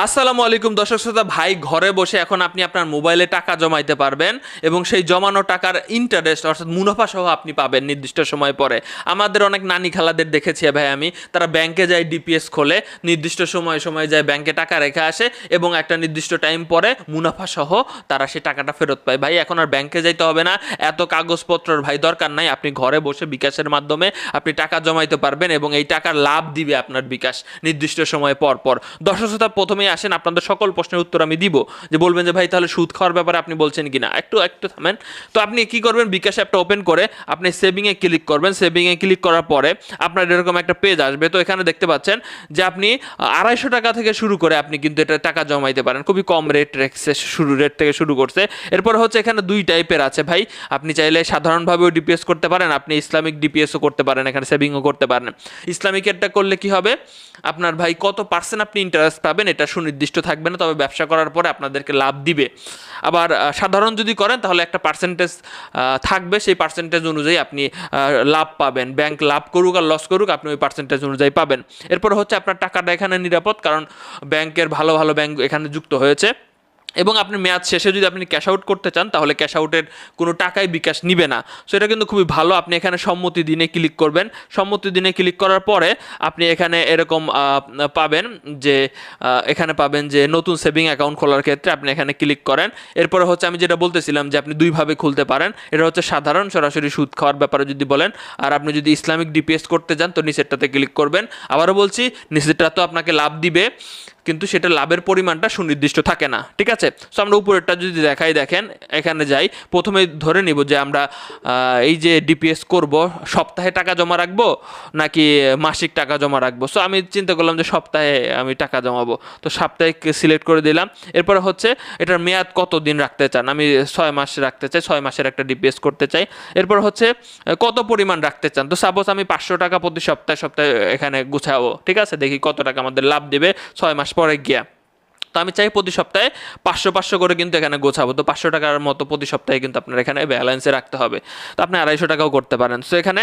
আসসালামু আলাইকুম দর্শক শ্রোতা, ভাই ঘরে বসে এখন আপনি আপনার মোবাইলে টাকা জমাইতে পারবেন এবং সেই জমানো টাকার ইন্টারেস্ট অর্থাৎ মুনাফা সহ আপনি পাবেন নির্দিষ্ট সময় পরে। আমাদের অনেক নানি খালাদের দেখেছি ভাই আমি, তারা ব্যাংকে যায় ডিপিএস খোলে, নির্দিষ্ট সময় সময় যায় ব্যাংকে টাকা রেখে আসে এবং একটা নির্দিষ্ট টাইম পরে মুনাফা সহ তারা সেই টাকাটা ফেরত পায়। ভাই, এখন আর ব্যাংকে যাইতে হবে না, এত কাগজপত্রের ভাই দরকার নাই, আপনি ঘরে বসে বিকাশের মাধ্যমে আপনি টাকা জমাইতে পারবেন এবং এই টাকার লাভ দিবে আপনার বিকাশ নির্দিষ্ট সময় পর পর। দর্শক শ্রোতা প্রথমেই আসেন, আপনাদের সকল প্রশ্নের উত্তর আমি দিব, যে বলবেন যে, ভাই, তাহলে সুদ খাওয়ার ব্যাপারে আপনি বলছেন কি না একটু একটু থামেন। তো আপনি কি করবেন? বিকাশ অ্যাপটা ওপেন করে আপনি সেভিংয়ে ক্লিক করবেন। সেভিংয়ে ক্লিক করার পরে আপনার এরকম একটা পেজ আসবে। তো এখানে দেখতে পাচ্ছেন যে, আপনি আড়াইশো টাকা থেকে শুরু করে আপনি কিন্তু এটা টাকা জমাইতে পারেন। খুবই কম রেট রেখেছে শুরু রেট থেকে শুরু করছে। এরপর হচ্ছে এখানে দুই টাইপের আছে, ভাই। আপনি চাইলে সাধারণভাবেও ডিপিএস করতে পারেন, আপনি ইসলামিক ডিপিএসও করতে পারেন, এখানে সেভিংও করতে পারেন। ইসলামিকেরটা করলে কি হবে? আপনার ভাই কত পার্সেন্ট আপনি ইন্টারেস্ট পাবেন, এটা সুনির্দিষ্ট থাকবে না, তবে ব্যবসা করার পরে আপনাদেরকে লাভ দিবে। আবার সাধারণ যদি করেন, তাহলে একটা পার্সেন্টেজ থাকবে। সেই পার্সেন্টেজ অনুযায়ী আপনি লাভ পাবেন। ব্যাংক লাভ করুক আর লস করুক, আপনি ওই পার্সেন্টেজ অনুযায়ী পাবেন। এরপর হচ্ছে আপনার টাকাটা এখানে নিরাপদ, কারণ ব্যাংকের ভালো ভালো ব্যাংক এখানে যুক্ত হয়েছে। এবং আপনি মেয়াদ শেষে যদি আপনি ক্যাশ আউট করতে চান, তাহলে ক্যাশ আউটের কোনো টাকাই বিকাশ নিবে না। সো এটা কিন্তু খুবই ভালো, আপনি এখানে সম্মতি দিনে ক্লিক করবেন। সম্মতি দিনে ক্লিক করার পরে আপনি এখানে এরকম পাবেন যে এখানে পাবেন যে নতুন সেভিং অ্যাকাউন্ট খোলার ক্ষেত্রে আপনি এখানে ক্লিক করেন। এরপরে হচ্ছে আমি যেটা বলতেছিলাম যে আপনি দুইভাবে খুলতে পারেন। এটা হচ্ছে সাধারণ, সরাসরি সুদ খাওয়ার ব্যাপারে যদি বলেন। আর আপনি যদি ইসলামিক ডিপিএস করতে চান, তো নিচেরটাতে ক্লিক করবেন। আবারও বলছি, নিচেরটা তো আপনাকে লাভ দিবে। কিন্তু সেটা লাভের পরিমাণটা সুনির্দিষ্ট থাকে না, ঠিক আছে? সো আমরা উপরেরটা যদি দেখাই, দেখেন, এখানে যাই। প্রথমে ধরে নিব যে আমরা এই যে ডিপিএস করব, সপ্তাহে টাকা জমা রাখব নাকি মাসিক টাকা জমা রাখব? সো আমি চিন্তা করলাম যে সপ্তাহে আমি টাকা জমাবো। তো সাপ্তাহিক সিলেক্ট করে দিলাম। এরপরে হচ্ছে, এটার মেয়াদ কত দিন রাখতে চান? আমি ছয় মাস রাখতে চাই, ছয় মাসের একটা ডিপিএস করতে চাই। এরপর হচ্ছে, কত পরিমাণ রাখতে চান? তো সাপোজ আমি পাঁচশো টাকা প্রতি সপ্তাহে সপ্তাহে এখানে গুছাবো, ঠিক আছে? দেখি কত টাকা আমাদের লাভ দেবে, ছয় মাস পরে গিয়া। তো আমি চাই প্রতি সপ্তাহে পাঁচশো পাঁচশো করে কিন্তু এখানে গোছাবো। তো পাঁচশো টাকার মতো প্রতি সপ্তাহে কিন্তু আপনার এখানে ব্যালেন্সে রাখতে হবে। তো আপনি আড়াইশো টাকাও করতে পারেন। সো এখানে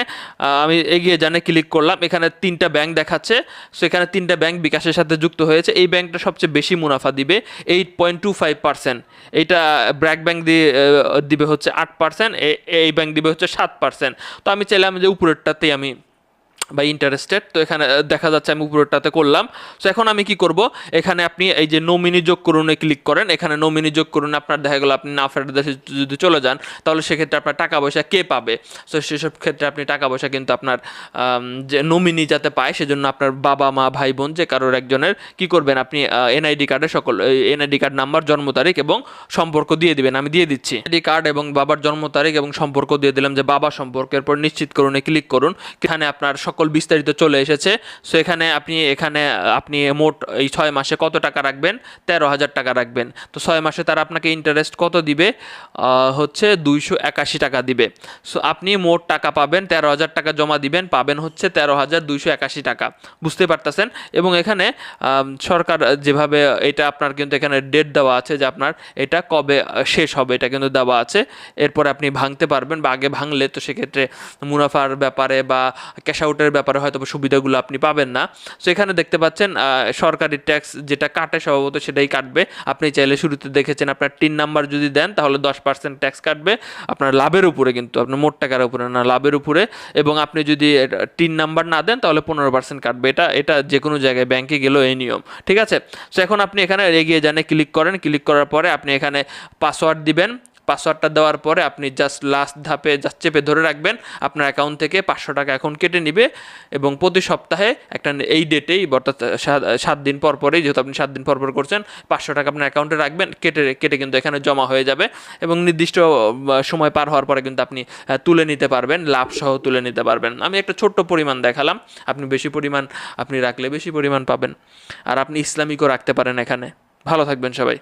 আমি এগিয়ে জানে ক্লিক করলাম। এখানে তিনটা ব্যাংক দেখাচ্ছে। সো এখানে তিনটা ব্যাংক বিকাশের সাথে যুক্ত হয়েছে। এই ব্যাংকটা সবচেয়ে বেশি মুনাফা দিবে। Eight point two five percent এইটা ব্র্যাক ব্যাংক দিয়ে দিবে হচ্ছে আট পার্সেন্ট এই ব্যাংক দিবে হচ্ছে সাত পার্সেন্ট তো আমি চাইলাম যে উপরেরটাতেই আমি বা ইন্টারেস্টেড তো এখানে দেখা যাচ্ছে আমি উপরেরটাতে করলাম। সো এখন আমি কি করব? এখানে আপনি এই যে নমিনি যোগ করুনে ক্লিক করেন। এখানে নমিনি যোগ করুন আপনার দেখা গেলো আপনি না দেশে যদি চলে যান, তাহলে সেক্ষেত্রে আপনার টাকা পয়সা কে পাবে? সো সেসব ক্ষেত্রে আপনি টাকা পয়সা কিন্তু আপনার যে নমিনি যাতে পায়, সেজন্য আপনার বাবা, মা, ভাই, বোন যে কারোর একজনের কি করবেন? আপনি এনআইডি কার্ডের সকল এনআইডি কার্ড নাম্বার জন্ম তারিখ এবং সম্পর্ক দিয়ে দিবেন। আমি দিয়ে দিচ্ছি। এনআইডি কার্ড এবং বাবার জন্ম তারিখ এবং সম্পর্ক দিয়ে দিলাম যে বাবা সম্পর্কের পর নিশ্চিত করুন ক্লিক করুন। এখানে আপনার সকল বিস্তারিত চলে এসেছে। সো এখানে আপনি এখানে, আপনি মোট এই ছয় মাসে কত টাকা রাখবেন? তেরো হাজার টাকা রাখবেন। তো ছয় মাসে তারা আপনাকে ইন্টারেস্ট কত দিবে? হচ্ছে দুইশো একাশি টাকা দিবে। সো আপনি মোট টাকা পাবেন, তেরো হাজার টাকা জমা দিবেন, পাবেন হচ্ছে তেরো হাজার দুইশো একাশি টাকা। বুঝতে পারতেছেন? এবং এখানে সরকার যেভাবে এটা আপনার কিন্তু এখানে ডেট দেওয়া আছে যে আপনার এটা কবে শেষ হবে, এটা কিন্তু দেওয়া আছে। এরপরে আপনি ভাঙতে পারবেন বা আগে ভাঙলে তো সেক্ষেত্রে মুনাফার ব্যাপারে বা ক্যাশ আউটের ব্যাপারে হয়তো সুবিধাগুলো আপনি পাবেন না। সো এখানে দেখতে পাচ্ছেন সরকারি ট্যাক্স যেটা কাটে সম্ভবত সেটাই কাটবে। আপনি চাইলে শুরুতে দেখেছেন আপনার টিন নাম্বার যদি দেন, তাহলে দশ পার্সেন্ট ট্যাক্স কাটবে। আপনার লাভের উপরে কিন্তু, আপনার মোট টাকার উপরে না, লাভের উপরে। এবং আপনি যদি টিন নাম্বার না দেন, তাহলে পনেরো পার্সেন্ট কাটবে। এটা এটা যে কোনো জায়গায় ব্যাংকে গেলেও এই নিয়ম। ঠিক আছে? সো এখন আপনি এখানে এগিয়ে জানে ক্লিক করেন। ক্লিক করার পরে আপনি এখানে পাসওয়ার্ড দিবেন। পাসওয়ার্ডটা দেওয়ার পরে আপনি জাস্ট লাস্ট ধাপে জাস্ট চেপে ধরে রাখবেন। আপনার অ্যাকাউন্ট থেকে পাঁচশো টাকা এখন কেটে নিবে এবং প্রতি সপ্তাহে একটা এই ডেটেই অর্থাৎ সাত- দিন পর পরেই যেহেতু আপনি সাত দিন পর পর করছেন, পাঁচশো টাকা আপনার অ্যাকাউন্টে রাখবেন, কেটে কেটে কিন্তু এখানে জমা হয়ে যাবে এবং নির্দিষ্ট সময় পার হওয়ার পরে কিন্তু আপনি তুলে নিতে পারবেন লাভ সহ তুলে নিতে পারবেন। আমি একটা ছোট্ট পরিমাণ দেখালাম, আপনি বেশি পরিমাণ, আপনি রাখলে বেশি পরিমাণ পাবেন। আর আপনি ইসলামিকও রাখতে পারেন এখানে। ভালো থাকবেন সবাই।